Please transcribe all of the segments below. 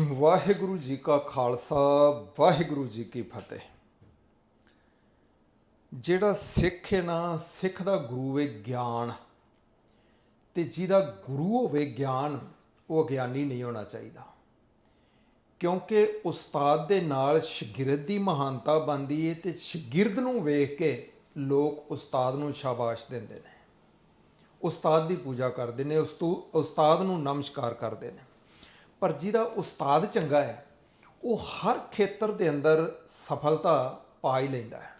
ਵਾਹਿਗੁਰੂ ਜੀ ਕਾ ਖਾਲਸਾ, ਵਾਹਿਗੁਰੂ ਜੀ ਕੀ ਫਤਿਹ। ਜਿਹੜਾ ਸਿੱਖ ਹੈ ਨਾ, ਸਿੱਖ ਦਾ ਗੁਰੂ ਹੈ ਗਿਆਨ ਤੇ ਜਿਹਦਾ ਗੁਰੂ ਹੋਵੇ ਗਿਆਨ, ਉਹ ਗਿਆਨੀ ਨਹੀਂ ਹੋਣਾ ਚਾਹੀਦਾ। ਕਿਉਂਕਿ ਉਸਤਾਦ ਦੇ ਨਾਲ ਸ਼ਾਗਿਰਦ ਦੀ ਮਹਾਨਤਾ ਬਣਦੀ ਹੈ ਤੇ ਸ਼ਾਗਿਰਦ ਨੂੰ ਵੇਖ ਕੇ ਲੋਕ ਉਸਤਾਦ ਨੂੰ ਸ਼ਾਬਾਸ਼ ਦਿੰਦੇ ਨੇ। ਉਸਤਾਦ ਦੀ ਪੂਜਾ ਕਰਦੇ ਨੇ, ਉਸ ਤੋਂ, ਉਸਤਾਦ ਨੂੰ ਨਮਸਕਾਰ ਕਰਦੇ ਨੇ। ਪਰ ਜਿਹਦਾ ਉਸਤਾਦ ਚੰਗਾ ਹੈ, ਉਹ ਹਰ ਖੇਤਰ ਦੇ ਅੰਦਰ ਸਫਲਤਾ ਪਾ ਹੀ ਲੈਂਦਾ ਹੈ।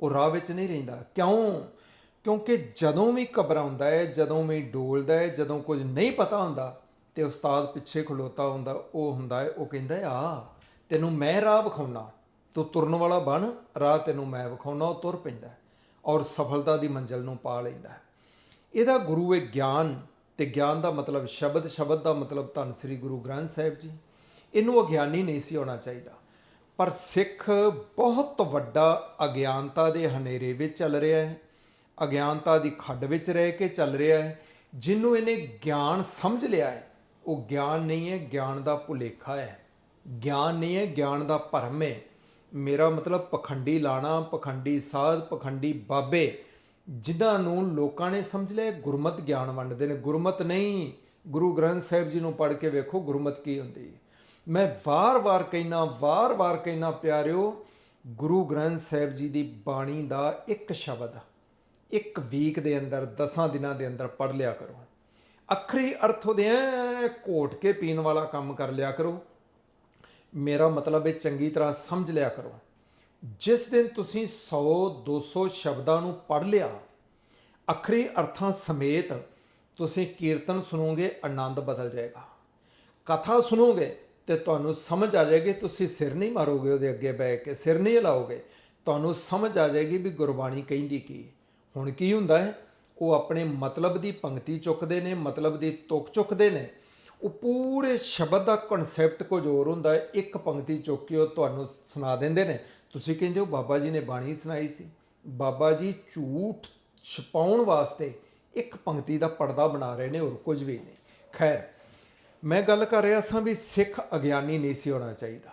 ਉਹ ਰਾਹ ਵਿੱਚ ਨਹੀਂ ਰਹਿੰਦਾ। ਕਿਉਂ? ਕਿਉਂਕਿ ਜਦੋਂ ਵੀ ਘਬਰਾਉਂਦਾ ਹੈ, ਜਦੋਂ ਵੀ ਡੋਲਦਾ ਹੈ, ਜਦੋਂ ਕੁਝ ਨਹੀਂ ਪਤਾ ਹੁੰਦਾ ਤੇ ਉਸਤਾਦ ਪਿੱਛੇ ਖਲੋਤਾ ਹੁੰਦਾ, ਉਹ ਹੁੰਦਾ ਹੈ, ਉਹ ਕਹਿੰਦਾ ਆ, ਤੈਨੂੰ ਮੈਂ ਰਾਹ ਵਿਖਾਉਣਾ। ਤੂੰ ਤੁਰਨ ਵਾਲਾ ਬਣ, ਰਾਹ ਤੈਨੂੰ ਮੈਂ ਵਿਖਾਉਣਾ। ਉਹ ਤੁਰ ਪੈਂਦਾ ਔਰ ਸਫਲਤਾ ਦੀ ਮੰਜ਼ਲ ਨੂੰ ਪਾ ਲੈਂਦਾ ਇਹਦਾ ਗੁਰੂ ਇਹ ਗਿਆਨ ਤੇ ਗਿਆਨ ਦਾ ਮਤਲਬ, ਸ਼ਬਦ ਸ਼ਬਦ ਦਾ ਮਤਲਬ ਧੰਨ ਸ੍ਰੀ ਗੁਰੂ ਗ੍ਰੰਥ ਸਾਹਿਬ ਜੀ। ਇਹਨੂੰ ਅਗਿਆਨੀ ਨਹੀਂ ਸੀ ਹੋਣਾ ਚਾਹੀਦਾ। ਪਰ ਸਿੱਖ ਬਹੁਤ ਵੱਡਾ ਅਗਿਆਨਤਾ ਦੇ ਹਨੇਰੇ ਵਿੱਚ ਚੱਲ ਰਿਹਾ ਹੈ। ਅਗਿਆਨਤਾ ਦੀ ਖੱਡ ਵਿੱਚ ਰਹਿ ਕੇ ਚੱਲ ਰਿਹਾ ਹੈ। ਜਿਹਨੂੰ ਇਹਨੇ ਗਿਆਨ ਸਮਝ ਲਿਆ ਹੈ, ਉਹ ਗਿਆਨ ਨਹੀਂ ਹੈ, ਗਿਆਨ ਦਾ ਭੁਲੇਖਾ ਹੈ। ਗਿਆਨ ਨਹੀਂ ਹੈ, ਗਿਆਨ ਦਾ ਭਰਮ ਹੈ। ਮੇਰਾ ਮਤਲਬ ਪਖੰਡੀ ਲਾਣਾ, ਪਖੰਡੀ ਸਾਧ, ਪਖੰਡੀ ਬਾਬੇ ਜਿਨ੍ਹਾਂ ਨੂੰ ਲੋਕਾਂ ਨੇ ਸਮਝ ਲਿਆ, ਗੁਰਮਤ ਗਿਆਨ ਵੰਡਦੇ ਨੇ। ਗੁਰਮਤ ਨਹੀਂ, ਗੁਰੂ ਗ੍ਰੰਥ ਸਾਹਿਬ ਜੀ ਨੂੰ ਪੜ੍ਹ ਕੇ ਵੇਖੋ ਗੁਰਮਤ ਕੀ ਹੁੰਦੀ ਮੈਂ ਵਾਰ-ਵਾਰ ਕਹਿਣਾ ਵਾਰ-ਵਾਰ ਕਹਿਣਾ ਪਿਆਰਿਓ, ਗੁਰੂ ਗ੍ਰੰਥ ਸਾਹਿਬ ਜੀ ਦੀ ਬਾਣੀ ਦਾ ਇੱਕ ਸ਼ਬਦ, ਇੱਕ ਵੀਕ ਦੇ ਅੰਦਰ 10 ਦਿਨਾਂ ਦੇ ਅੰਦਰ ਪੜ੍ਹ ਲਿਆ ਕਰੋ। ਅਖਰੀ ਅਰਥ ਉਹਦੇ ਐਂ, ਘੋਟ ਕੇ ਪੀਣ ਵਾਲਾ ਕੰਮ ਕਰ ਲਿਆ ਕਰੋ। ਮੇਰਾ ਮਤਲਬ ਇਹ ਚੰਗੀ ਤਰ੍ਹਾਂ ਸਮਝ ਲਿਆ ਕਰੋ। ਜਿਸ ਦਿਨ ਤੁਸੀਂ 100 200 ਸ਼ਬਦਾਂ ਨੂੰ ਪੜ੍ਹ ਲਿਆ, ਅਖਰੀ ਅਰਥਾਂ ਸਮੇਤ ਤੁਸੀਂ ਕੀਰਤਨ ਸੁਣੋਗੇ, ਆਨੰਦ ਬਦਲ ਜਾਏਗਾ। ਕਥਾ ਸੁਣੋਗੇ ਤੇ ਤੁਹਾਨੂੰ ਸਮਝ ਆ ਜਾਏਗੀ, ਤੁਸੀਂ ਸਿਰ ਨਹੀਂ ਮਾਰੋਗੇ ਉਹਦੇ ਅੱਗੇ ਬੈ ਕੇ, ਸਿਰ ਨਹੀਂ ਹਿਲਾਓਗੇ, ਤੁਹਾਨੂੰ ਸਮਝ ਆ ਜਾਏਗੀ ਵੀ ਗੁਰਬਾਣੀ ਕਹਿੰਦੀ ਕੀ। ਹੁਣ ਕੀ ਹੁੰਦਾ ਹੈ? ਉਹ ਆਪਣੇ ਮਤਲਬ ਦੀ ਪੰਕਤੀ ਚੁੱਕਦੇ ਨੇ, ਮਤਲਬ ਦੀ ਤੁਕ ਚੁੱਕਦੇ ਨੇ। ਉਹ ਪੂਰੇ ਸ਼ਬਦ ਦਾ ਕਨਸੈਪਟ ਕੁਝ ਹੋਰ ਹੁੰਦਾ ਹੈ, ਇੱਕ ਪੰਕਤੀ ਚੁੱਕ ਕੇ ਉਹ ਤੁਹਾਨੂੰ ਸੁਣਾ ਦਿੰਦੇ ਨੇ। ਤੁਸੀਂ ਕਹਿੰਦੇ ਹੋ ਬਾਬਾ ਜੀ ਨੇ ਬਾਣੀ ਸੁਣਾਈ ਸੀ। ਬਾਬਾ ਜੀ ਝੂਠ ਛਪਾਉਣ ਵਾਸਤੇ ਇੱਕ ਪੰਕਤੀ ਦਾ ਪਰਦਾ ਬਣਾ ਰਹੇ ਨੇ ਹੋਰ ਕੁਝ ਵੀ ਨਹੀਂ। ਖੈਰ, ਮੈਂ ਗੱਲ ਕਰ ਰਿਹਾ ਸਾਂ ਵੀ ਸਿੱਖ ਅਗਿਆਨੀ ਨਹੀਂ ਸੀ ਹੋਣਾ ਚਾਹੀਦਾ।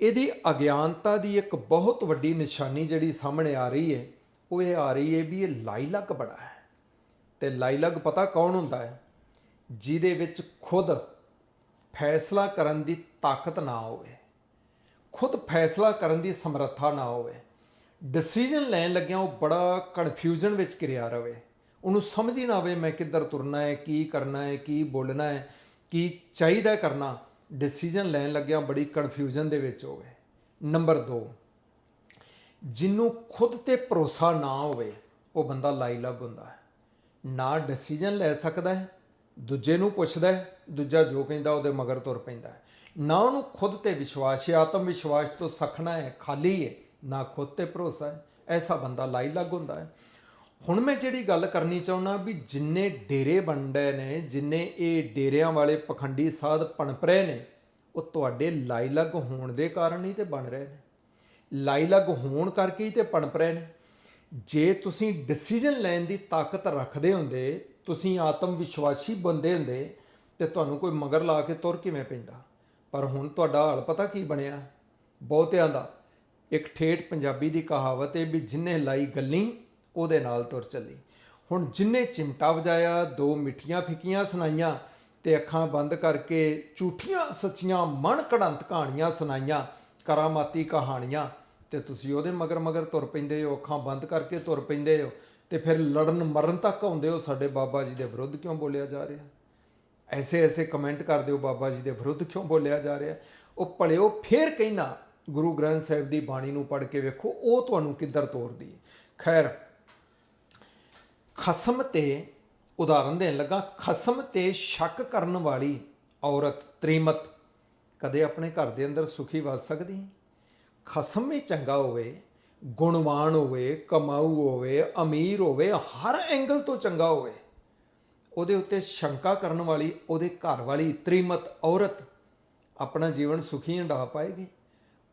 ਇਹਦੀ ਅਗਿਆਨਤਾ ਦੀ ਇੱਕ ਬਹੁਤ ਵੱਡੀ ਨਿਸ਼ਾਨੀ ਜਿਹੜੀ ਸਾਹਮਣੇ ਆ ਰਹੀ ਹੈ, ਉਹ ਇਹ ਆ ਰਹੀ ਹੈ ਵੀ ਇਹ ਲਾਈਲੱਗ ਬੜਾ ਹੈ। ਤੇ ਲਾਈਲੱਗ ਪਤਾ ਕੌਣ ਹੁੰਦਾ ਹੈ? ਜਿਹਦੇ ਵਿੱਚ ਖੁਦ ਫੈਸਲਾ ਕਰਨ ਦੀ ਤਾਕਤ ਨਾ ਹੋਵੇ। ਖੁਦ ਫੈਸਲਾ ਕਰਨ ਦੀ ਸਮਰੱਥਾ ਨਾ ਹੋਵੇ। ਡਿਸੀਜਨ ਲੈਣ ਲੱਗਿਆਂ ਉਹ ਬੜਾ ਕਨਫਿਊਜ਼ਨ ਵਿੱਚ ਕਿਰਿਆ ਰਵੇ। ਉਹਨੂੰ ਸਮਝ ਹੀ ਨਾ ਆਵੇ ਮੈਂ ਕਿੱਧਰ ਤੁਰਨਾ ਹੈ, ਕੀ ਕਰਨਾ ਹੈ, ਕੀ ਬੋਲਣਾ ਹੈ, ਕੀ ਚਾਹੀਦਾ ਕਰਨਾ। ਡਿਸੀਜਨ ਲੈਣ ਲੱਗਿਆਂ ਬੜੀ ਕਨਫਿਊਜ਼ਨ ਦੇ ਵਿੱਚ ਹੋਵੇ। ਨੰਬਰ 2 ਜਿਹਨੂੰ ਖੁਦ ਤੇ ਭਰੋਸਾ ਨਾ ਹੋਵੇ, ਉਹ ਬੰਦਾ ਲਾਈਲੱਗ ਹੁੰਦਾ ਹੈ। ਨਾ ਡਿਸੀਜਨ ਲੈ ਸਕਦਾ ਹੈ, ਦੂਜੇ ਨੂੰ ਪੁੱਛਦਾ ਹੈ, ਦੂਜਾ ਜੋ ਕਹਿੰਦਾ ਉਹਦੇ ਮਗਰ ਤੁਰ ਪੈਂਦਾ ਹੈ। ਨਾ ਉਹਨੂੰ ਖੁਦ ਤੇ ਵਿਸ਼ਵਾਸ ਹੈ, ਆਤਮ ਵਿਸ਼ਵਾਸ ਤੋਂ ਸਖਣਾ ਹੈ, ਖਾਲੀ ਹੈ, ਨਾ ਖੁਦ ਤੇ ਭਰੋਸਾ ਹੈ। ਐਸਾ ਬੰਦਾ ਲਾਈ ਲਾਈਲੱਗ ਹੁੰਦਾ ਹੈ। ਹੁਣ ਮੈਂ ਜਿਹੜੀ ਗੱਲ ਕਰਨੀ ਚਾਹੁੰਦਾ ਵੀ ਜਿੰਨੇ ਡੇਰੇ ਬਣਦੇ ਨੇ, ਜਿੰਨੇ ਇਹ ਡੇਰਿਆਂ ਵਾਲੇ ਪਖੰਡੀ ਸਾਧ ਪਣਪ ਰਹੇ ਨੇ, ਉਹ ਤੁਹਾਡੇ ਲਾਈ ਲਾਈਲੱਗ ਹੋਣ ਦੇ ਕਾਰਨ ਹੀ ਤੇ ਬਣ ਰਹੇ ਨੇ। ਲਾਈ ਲਾਈਲੱਗ ਹੋਣ ਕਰਕੇ ਹੀ ਤੇ ਪਣਪ ਰਹੇ ਨੇ। ਜੇ ਤੁਸੀਂ ਡਿਸੀਜਨ ਲੈਣ ਦੀ ਤਾਕਤ ਰੱਖਦੇ ਹੁੰਦੇ, ਤੁਸੀਂ ਆਤਮ ਵਿਸ਼ਵਾਸੀ ਬੰਦੇ ਹੁੰਦੇ, ਤੇ ਤੁਹਾਨੂੰ ਕੋਈ ਮਗਰ ਲਾ ਕੇ ਤੁਰ ਕਿਵੇਂ ਪੈਂਦਾ? ਪਰ ਹੁਣ ਤੁਹਾਡਾ ਹਾਲ ਪਤਾ ਕੀ ਬਣਿਆ? ਬਹੁਤਿਆਂ ਦਾ। ਇੱਕ ਠੇਠ ਪੰਜਾਬੀ ਦੀ ਕਹਾਵਤ ਹੈ ਵੀ ਜਿੰਨੇ ਲਾਈ ਗੱਲੀ, ਉਹਦੇ ਨਾਲ ਤੁਰ ਚੱਲੀ। ਹੁਣ ਜਿੰਨੇ ਚਿਮਟਾ ਵਜਾਇਆ, ਦੋ ਮਿੱਠੀਆਂ ਫਿੱਕੀਆਂ ਸੁਣਾਈਆਂ ਤੇ ਅੱਖਾਂ ਬੰਦ ਕਰਕੇ ਝੂਠੀਆਂ ਸੱਚੀਆਂ ਮਨ ਕੜੰਤ ਕਹਾਣੀਆਂ ਸੁਣਾਈਆਂ ਕਰਾਮਾਤੀ ਕਹਾਣੀਆਂ, ਤੇ ਤੁਸੀਂ ਉਹਦੇ ਮਗਰ ਮਗਰ ਤੁਰ ਪੈਂਦੇ ਹੋ, ਅੱਖਾਂ ਬੰਦ ਕਰਕੇ ਤੁਰ ਪੈਂਦੇ ਹੋ, ਤੇ ਫਿਰ ਲੜਨ ਮਰਨ ਤੱਕ ਆਉਂਦੇ ਹੋ, ਸਾਡੇ ਬਾਬਾ ਜੀ ਦੇ ਵਿਰੁੱਧ ਕਿਉਂ ਬੋਲਿਆ ਜਾ ਰਿਹਾ? ਐਸੇ ਐਸੇ ਕਮੈਂਟ ਕਰਦੇ ਹੋ ਬਾਬਾ ਜੀ ਦੇ ਵਿਰੁੱਧ ਕਿਉਂ ਬੋਲਿਆ ਜਾ ਰਿਹਾ ਉਹ ਭਲਿਓ ਫੇਰ ਕਹਿਣਾ ਗੁਰੂ ਗ੍ਰੰਥ ਸਾਹਿਬ ਦੀ ਬਾਣੀ ਨੂੰ ਪੜ੍ਹ ਕੇ ਵੇਖੋ, ਉਹ ਤੁਹਾਨੂੰ ਕਿੱਧਰ ਤੋਰਦੀ ਹੈ? ਖੈਰ, ਖਸਮ ਤੇ ਉਦਾਹਰਨ ਦੇਣ ਲੱਗਾ, ਖਸਮ ਤੇ ਸ਼ੱਕ ਕਰਨ ਵਾਲੀ ਔਰਤ, ਤ੍ਰੀਮਤ, ਕਦੇ ਆਪਣੇ ਘਰ ਦੇ ਅੰਦਰ ਸੁਖੀ ਵਸ ਸਕਦੀ ਹੈ? ਖਸਮ ਵੀ ਚੰਗਾ ਹੋਵੇ, ਗੁਣਵਾਨ ਹੋਵੇ, ਕਮਾਊ ਹੋਵੇ, ਅਮੀਰ ਹੋਵੇ, ਹਰ ਐਂਗਲ ਤੋਂ ਚੰਗਾ ਹੋਵੇ। ਉਹਦੇ ਉੱਤੇ ਸ਼ੰਕਾ ਕਰਨ ਵਾਲੀ, ਉਹਦੇ ਘਰ ਵਾਲੀ ਤ੍ਰੀਮਤ ਔਰਤ ਆਪਣਾ ਜੀਵਨ ਸੁਖੀ ਹੰਡਾ ਪਾਏਗੀ।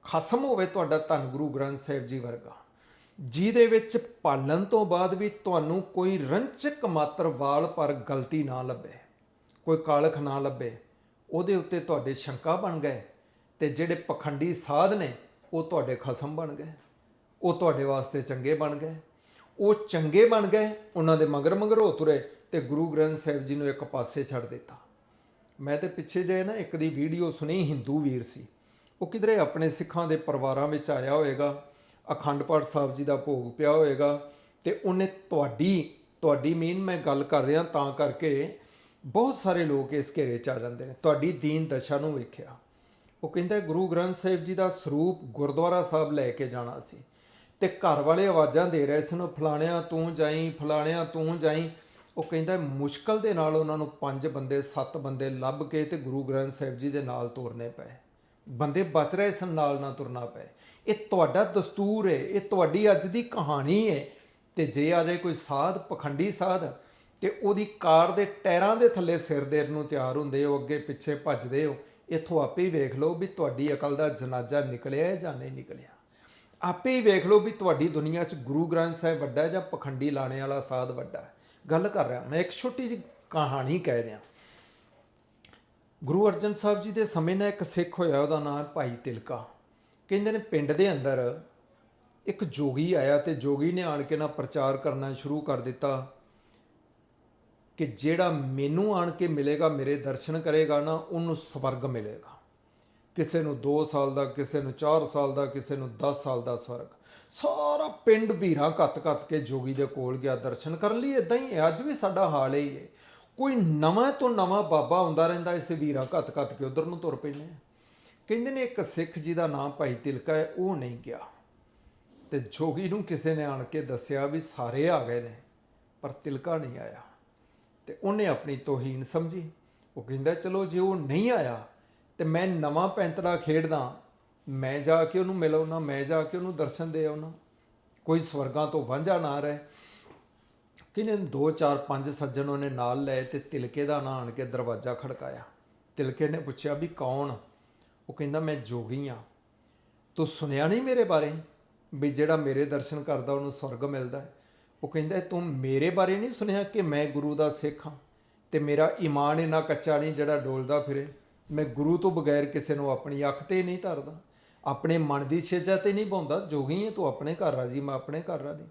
ਖਸਮ ਹੋਵੇ ਤੁਹਾਡਾ ਧੰਨ ਗੁਰੂ ਗ੍ਰੰਥ ਸਾਹਿਬ ਜੀ ਵਰਗਾ। ਜਿਹਦੇ ਵਿੱਚ ਪਾਲਣ ਤੋਂ ਬਾਅਦ ਵੀ ਤੁਹਾਨੂੰ ਕੋਈ ਰੰਚਕ ਮਾਤਰ ਵਾਲ ਪਰ ਗਲਤੀ ਨਾ ਲੱਭੇ, ਕੋਈ ਕਾਲਖ ਨਾ ਲੱਭੇ, ਉਹਦੇ ਉੱਤੇ ਤੁਹਾਡੇ ਸ਼ੰਕਾ ਬਣ ਗਏ ਤੇ ਜਿਹੜੇ ਪਖੰਡੀ ਸਾਧ ਨੇ, ਉਹ ਤੁਹਾਡੇ ਖਸਮ ਬਣ ਗਏ, ਉਹ ਤੁਹਾਡੇ ਵਾਸਤੇ ਚੰਗੇ ਬਣ ਗਏ। ਉਹ ਚੰਗੇ ਬਣ ਗਏ, ਉਹਨਾਂ ਦੇ ਮਗਰ ਮਗਰ ਹੋ ਤੁਰੇ ਤੇ ਗੁਰੂ ਗ੍ਰੰਥ ਸਾਹਿਬ ਜੀ ਨੂੰ ਇੱਕ ਪਾਸੇ ਛੱਡ ਦਿੱਤਾ। ਮੈਂ ਤੇ ਪਿੱਛੇ ਜੇ ਨਾ ਇੱਕ ਦੀ ਵੀਡੀਓ ਸੁਣੀ, ਹਿੰਦੂ ਵੀਰ ਸੀ। ਉਹ ਕਿਧਰੇ ਆਪਣੇ ਸਿੱਖਾਂ ਦੇ ਪਰਿਵਾਰਾਂ ਵਿੱਚ ਆਇਆ ਹੋਵੇਗਾ ਅਖੰਡ ਪਾਠ ਸਾਹਿਬ ਜੀ ਦਾ ਭੋਗ ਪਿਆ ਹੋਵੇਗਾ ਤੇ ਉਹਨੇ ਤੁਹਾਡੀ ਤੁਹਾਡੀ ਮੀਨ ਮੈਂ ਗੱਲ ਕਰ ਰਿਹਾ ਤਾਂ ਕਰਕੇ ਬਹੁਤ ਸਾਰੇ ਲੋਕ ਇਸ ਘੇਰੇ 'ਚ ਆ ਜਾਂਦੇ ਨੇ, ਤੁਹਾਡੀ ਦੀਨ ਦਸ਼ਾ ਨੂੰ ਵੇਖਿਆ। ਉਹ ਕਹਿੰਦਾ, ਗੁਰੂ ਗ੍ਰੰਥ ਸਾਹਿਬ ਜੀ ਦਾ ਸਰੂਪ ਗੁਰਦੁਆਰਾ ਸਾਹਿਬ ਲੈ ਕੇ ਜਾਣਾ ਸੀ ਤੇ ਘਰ ਵਾਲੇ ਆਵਾਜ਼ਾਂ ਦੇ ਰਹੇ ਸਨ, ਫਲਾਣਿਆਂ ਤੂੰ ਜਾਈ, ਫਲਾਣਿਆਂ ਤੂੰ ਜਾਈ। ਉਹ ਕਹਿੰਦਾ ਮੁਸ਼ਕਲ ਦੇ ਨਾਲ ਉਹਨਾਂ ਨੂੰ ਪੰਜ ਬੰਦੇ, ਸੱਤ ਬੰਦੇ ਲੱਭ ਕੇ ਤੇ ਗੁਰੂ ਗ੍ਰੰਥ ਸਾਹਿਬ ਜੀ ਦੇ ਨਾਲ ਤੁਰਨੇ ਪਏ। ਬੰਦੇ ਬਚ ਰਹੇ ਸਨ, ਨਾਲ ਨਾ ਤੁਰਨਾ ਪਏ। ਇਹ ਤੁਹਾਡਾ ਦਸਤੂਰ ਹੈ ਇਹ ਤੁਹਾਡੀ ਅੱਜ ਦੀ ਕਹਾਣੀ ਹੈ ਤੇ ਜੇ ਆ ਜਾਏ ਕੋਈ ਸਾਧ, ਪਖੰਡੀ ਸਾਧ, ਤੇ ਉਹਦੀ ਕਾਰ ਦੇ ਟਾਇਰਾਂ ਦੇ ਥੱਲੇ ਸਿਰ ਦੇਰ ਨੂੰ ਤਿਆਰ ਹੁੰਦੇ ਹੋ, ਅੱਗੇ ਪਿੱਛੇ ਭੱਜਦੇ ਹੋ, ਇਥੋਂ ਆਪੇ ਹੀ ਵੇਖ ਲਓ ਵੀ ਤੁਹਾਡੀ ਅਕਲ ਦਾ ਜਨਾਜ਼ਾ ਨਿਕਲਿਆ ਹੈ ਜਾਂ ਨਹੀਂ ਨਿਕਲਿਆ। ਆਪੇ ਹੀ ਵੇਖ ਲਓ ਵੀ ਤੁਹਾਡੀ ਦੁਨੀਆ 'ਚ ਗੁਰੂ ਗ੍ਰੰਥ ਸਾਹਿਬ ਵੱਡਾ ਹੈ ਜਾਂ ਪਖੰਡੀ ਲਾਣੇ ਵਾਲਾ ਸਾਧ ਵੱਡਾ ਹੈ। ਗੱਲ ਕਰ ਰਿਹਾ, ਮੈਂ ਇੱਕ ਛੋਟੀ ਜਿਹੀ ਕਹਾਣੀ ਕਹਿ ਰਿਹਾ। ਗੁਰੂ ਅਰਜਨ ਸਾਹਿਬ ਜੀ ਦੇ ਸਮੇਂ ਨਾਲ ਇੱਕ ਸਿੱਖ ਹੋਇਆ, ਉਹਦਾ ਨਾਮ ਭਾਈ ਤਿਲਕਾ। ਕਹਿੰਦੇ ਨੇ ਪਿੰਡ ਦੇ ਅੰਦਰ ਇੱਕ ਜੋਗੀ ਆਇਆ ਤੇ ਜੋਗੀ ਨੇ ਆਣ ਕੇ ਨਾ ਪ੍ਰਚਾਰ ਕਰਨਾ ਸ਼ੁਰੂ ਕਰ ਦਿੱਤਾ ਕਿ ਜਿਹੜਾ ਮੈਨੂੰ ਆਣ ਕੇ ਮਿਲੇਗਾ, ਮੇਰੇ ਦਰਸ਼ਨ ਕਰੇਗਾ ਨਾ, ਉਹਨੂੰ ਸਵਰਗ ਮਿਲੇਗਾ। ਕਿਸੇ ਨੂੰ 2 ਸਾਲ ਦਾ, ਕਿਸੇ ਨੂੰ 4 ਸਾਲ ਦਾ, ਕਿਸੇ ਨੂੰ 10 ਸਾਲ ਦਾ ਸਵਰਗ। ਸਾਰਾ ਪਿੰਡ ਭੀਰਾ ਕੱਤ-ਕੱਤ ਕੇ ਜੋਗੀ ਦੇ ਕੋਲ ਗਿਆ, ਦਰਸ਼ਨ ਕਰਨ ਲਈ। ਇਦਾਂ ਹੀ ਹੈ ਅੱਜ ਵੀ ਸਾਡਾ ਹਾਲ ਹੀ ਹੈ ਕੋਈ ਨਵਾਂ ਤੋਂ ਨਵਾਂ ਬਾਬਾ ਆਉਂਦਾ ਰਹਿੰਦਾ, ਇਸ ਵੀਰਾ ਕੱਤ-ਕੱਤ ਕੇ ਉਧਰ ਨੂੰ ਤੁਰ ਪੈਂਦੇ ਆ। ਕਹਿੰਦੇ ਨੇ, ਇੱਕ ਸਿੱਖ ਜੀ ਦਾ ਨਾਮ ਭਾਈ ਤਿਲਕਾ ਹੈ, ਉਹ ਨਹੀਂ ਗਿਆ। ਤੇ ਜੋਗੀ ਨੂੰ ਕਿਸੇ ਨੇ ਆਣ ਕੇ ਦੱਸਿਆ ਵੀ ਸਾਰੇ ਆ ਗਏ ਨੇ, ਪਰ ਤਿਲਕਾ ਨਹੀਂ ਆਇਆ। ਤੇ ਉਹਨੇ ਆਪਣੀ ਤੋਹੀਨ ਸਮਝੀ। ਉਹ ਕਹਿੰਦਾ, ਚਲੋ ਜੇ ਉਹ ਨਹੀਂ ਆਇਆ, ਤੇ ਮੈਂ ਨਵਾਂ ਪੈਂਤੜਾ ਖੇਡਦਾ ਮੈਂ ਜਾ ਕੇ ਉਹਨੂੰ ਮਿਲਾਉਣਾ, ਮੈਂ ਜਾ ਕੇ ਉਹਨੂੰ ਦਰਸ਼ਨ ਦੇ ਆਉਣਾ। ਕੋਈ ਸਵਰਗਾਂ ਤੋਂ ਵਾਂਝਾ ਨਾ ਰਹੇ। ਕਿਨੇ 2 4 5 ਸੱਜਣ ਉਹਨੇ ਨਾਲ ਲਏ ਤੇ ਤਿਲਕੇ ਦਾ ਨਾਂ ਆਣ ਕੇ ਦਰਵਾਜ਼ਾ ਖੜਕਾਇਆ। ਤਿਲਕੇ ਨੇ ਪੁੱਛਿਆ ਵੀ ਕੌਣ? ਉਹ ਕਹਿੰਦਾ, ਮੈਂ ਜੋਗੀ ਆ ਤੂੰ ਸੁਣਿਆ ਨਹੀਂ ਮੇਰੇ ਬਾਰੇ? ਵੀ ਜਿਹੜਾ ਮੇਰੇ ਦਰਸ਼ਨ ਕਰਦਾ, ਉਹਨੂੰ ਸਵਰਗ ਮਿਲਦਾ ਉਹ ਕਹਿੰਦਾ, ਤੂੰ ਮੇਰੇ ਬਾਰੇ ਨਹੀਂ ਸੁਣਿਆ ਕਿ ਮੈਂ ਗੁਰੂ ਦਾ ਸਿੱਖ ਹਾਂ? ਤੇ ਮੇਰਾ ਈਮਾਨ ਇਨਾ ਕੱਚਾ ਨਹੀਂ ਜਿਹੜਾ ਡੋਲਦਾ ਫਿਰੇ? ਮੈਂ ਗੁਰੂ ਤੋਂ ਬਗੈਰ ਕਿਸੇ ਨੂੰ ਆਪਣੀ ਅੱਖ ਤੇ ਨਹੀਂ ਧਰਦਾ? ਆਪਣੇ ਮਨ ਦੀ ਛੇਜਾ ਤੇ ਨਹੀਂ ਪਾਉਂਦਾ ਜੋਗੀ ਹੈ ਤੂੰ ਆਪਣੇ ਘਰ ਰਾਜੀ, ਮੈਂ ਆਪਣੇ ਘਰ ਰਾਜੀ।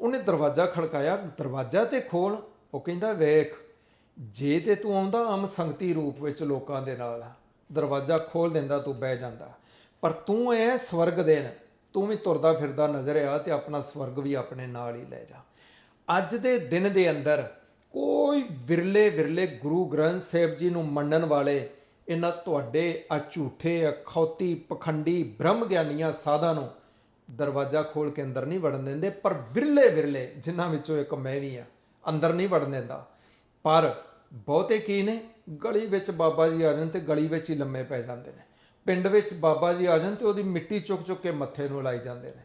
ਉਹਨੇ ਦਰਵਾਜ਼ਾ ਖੜਕਾਇਆ, ਦਰਵਾਜ਼ਾ ਤੇ ਖੋਲ, ਉਹ ਕਹਿੰਦਾ, ਵੇਖ, ਜੇ ਤੇ ਤੂੰ ਆਉਂਦਾ, ਆਮ ਸੰਗਤੀ ਰੂਪ ਵਿੱਚ ਲੋਕਾਂ ਦੇ ਨਾਲ। ਦਰਵਾਜ਼ਾ ਖੋਲ ਦਿੰਦਾ, ਤੂੰ ਬਹਿ ਜਾਂਦਾ। ਪਰ ਤੂੰ ਐ ਸਵਰਗ ਦੇਣ ਤੂੰ ਵੀ ਤੁਰਦਾ ਫਿਰਦਾ ਨਜ਼ਰ ਆ ਤੇ ਆਪਣਾ ਸਵਰਗ ਵੀ ਆਪਣੇ ਨਾਲ ਹੀ ਲੈ ਜਾ। ਅੱਜ ਦੇ ਦਿਨ ਦੇ ਅੰਦਰ ਕੋਈ ਵਿਰਲੇ ਵਿਰਲੇ ਗੁਰੂ ਗ੍ਰੰਥ ਸਾਹਿਬ ਜੀ ਨੂੰ ਮੰਨਣ ਵਾਲੇ ਇਹਨਾਂ ਤੁਹਾਡੇ ਆ ਝੂਠੇ ਅਖੌਤੀ ਪਖੰਡੀ ਬ੍ਰਹਮ ਗਿਆਨੀਆਂ ਸਾਧਾਂ ਨੂੰ ਦਰਵਾਜ਼ਾ ਖੋਲ ਕੇ ਅੰਦਰ ਨਹੀਂ ਵੜਨ ਦਿੰਦੇ, ਪਰ ਵਿਰਲੇ ਵਿਰਲੇ ਜਿਨ੍ਹਾਂ ਵਿੱਚੋਂ ਇੱਕ ਮੈਂ ਵੀ ਆ ਅੰਦਰ ਨਹੀਂ ਵੜਨ ਦਿੰਦਾ। ਪਰ ਬਹੁਤੇ ਕੀ ਨੇ? ਗਲੀ ਵਿੱਚ ਬਾਬਾ ਜੀ ਆ ਜਾਣ ਤੇ ਗਲੀ ਵਿੱਚ ਹੀ ਲੰਮੇ ਪੈ ਜਾਂਦੇ ਨੇ। ਪਿੰਡ ਵਿੱਚ ਬਾਬਾ ਜੀ ਆ ਜਾਣ ਤੇ ਉਹਦੀ ਮਿੱਟੀ ਚੁੱਕ ਚੁੱਕ ਕੇ ਮੱਥੇ ਨੂੰ ਲਾਈ ਜਾਂਦੇ ਨੇ।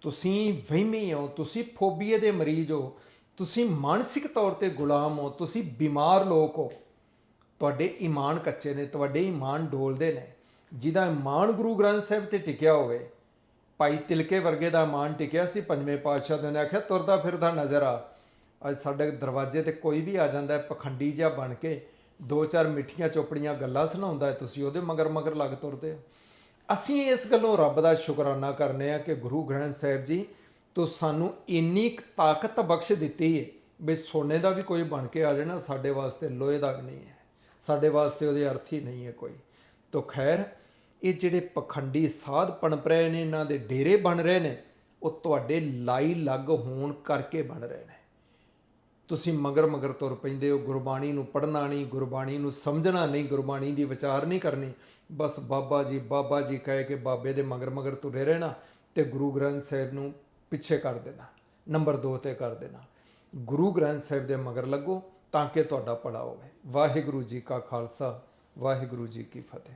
ਤੁਸੀਂ ਵਹਿਮੀ ਹੋ, ਤੁਸੀਂ ਫੋਬੀਏ ਦੇ ਮਰੀਜ਼ ਹੋ, ਤੁਸੀਂ ਮਾਨਸਿਕ ਤੌਰ ਤੇ ਗੁਲਾਮ ਹੋ, ਤੁਸੀਂ ਬਿਮਾਰ ਲੋਕ ਹੋ। ਤੁਹਾਡੇ ਈਮਾਨ ਕੱਚੇ ਨੇ, ਤੁਹਾਡੇ ਈਮਾਨ ਡੋਲਦੇ ਨੇ। ਜਿਹਦਾ ਈਮਾਨ ਗੁਰੂ ਗ੍ਰੰਥ ਸਾਹਿਬ ਤੇ ਟਿਕਿਆ ਹੋਵੇ, ਭਾਈ ਤਿਲਕੇ ਵਰਗੇ ਦਾ ਈਮਾਨ ਟਿਕਿਆ ਸੀ, ਪੰਜਵੇਂ ਪਾਤਸ਼ਾਹ ਦੇ ਨੇ ਆਖਿਆ, ਤੁਰਦਾ ਫਿਰਦਾ ਨਜ਼ਰ ਆ। ਅੱਜ ਸਾਡੇ ਦਰਵਾਜ਼ੇ ਤੇ ਕੋਈ ਵੀ ਆ ਜਾਂਦਾ ਹੈ, ਪਖੰਡੀ ਜਿਹਾ ਬਣ ਕੇ ਦੋ ਚਾਰ ਮਿੱਠੀਆਂ ਚੋਪੜੀਆਂ ਗੱਲਾਂ ਸੁਣਾਉਂਦਾ ਹੈ ਤੁਸੀਂ, ਉਹਦੇ ਮਗਰ ਮਗਰ ਲੱਗ ਤੁਰਦੇ ਹੋ। ਅਸੀਂ ਇਸ ਗੱਲੋਂ ਰੱਬ ਦਾ ਸ਼ੁਕਰਾਨਾ ਕਰਨੇ ਆ ਕਿ ਗੁਰੂ ਗ੍ਰੰਥ ਸਾਹਿਬ ਜੀ, ਤੋਂ ਸਾਨੂੰ ਇੰਨੀ ਕੁ ਤਾਕਤ ਬਖਸ਼ ਦਿੱਤੀ ਹੈ ਵੀ ਸੋਨੇ ਦਾ ਵੀ ਕੋਈ ਬਣ ਕੇ ਆ ਜਾਣਾ ਸਾਡੇ ਵਾਸਤੇ ਲੋਹੇ ਦਾ ਵੀ ਨਹੀਂ ਹੈ। ਸਾਡੇ ਵਾਸਤੇ ਉਹਦੇ ਅਰਥ ਹੀ ਨਹੀਂ ਹੈ ਕੋਈ। ਤੋਂ ਖੈਰ, ਇਹ ਜਿਹੜੇ ਪਖੰਡੀ ਸਾਧ ਪਣਪ ਰਹੇ ਨੇ, ਇਹਨਾਂ ਦੇ ਡੇਰੇ ਬਣ ਰਹੇ ਨੇ, ਉਹ ਤੁਹਾਡੇ ਲਾਈ ਲੱਗ ਹੋਣ ਕਰਕੇ ਬਣ ਰਹੇ ਨੇ। ਤੁਸੀਂ ਮਗਰ ਮਗਰ ਤੁਰ ਪੈਂਦੇ ਹੋ, ਗੁਰਬਾਣੀ ਨੂੰ ਪੜ੍ਹਨਾ ਨਹੀਂ, ਗੁਰਬਾਣੀ ਨੂੰ ਸਮਝਣਾ ਨਹੀਂ, ਗੁਰਬਾਣੀ ਦੀ ਵਿਚਾਰ ਨਹੀਂ ਕਰਨੀ। ਬਸ ਬਾਬਾ ਜੀ ਬਾਬਾ ਜੀ ਕਹੇ ਕਿ ਬਾਬੇ ਦੇ ਮਗਰ ਮਗਰ ਤੁਰੇ ਰਹਿਣਾ ਤੇ ਗੁਰੂ ਗ੍ਰੰਥ ਸਾਹਿਬ ਨੂੰ ਪਿੱਛੇ ਕਰ ਦੇਣਾ, ਨੰਬਰ 2 ਤੇ ਕਰ ਦੇਣਾ। ਗੁਰੂ ਗ੍ਰੰਥ ਸਾਹਿਬ ਦੇ ਮਗਰ ਲੱਗੋ ਤਾਂ ਕਿ ਤੁਹਾਡਾ ਭਲਾ ਹੋਵੇ। ਵਾਹਿਗੁਰੂ ਜੀ ਕਾ ਖਾਲਸਾ ਵਾਹਿਗੁਰੂ ਜੀ ਕੀ ਫਤਿਹ।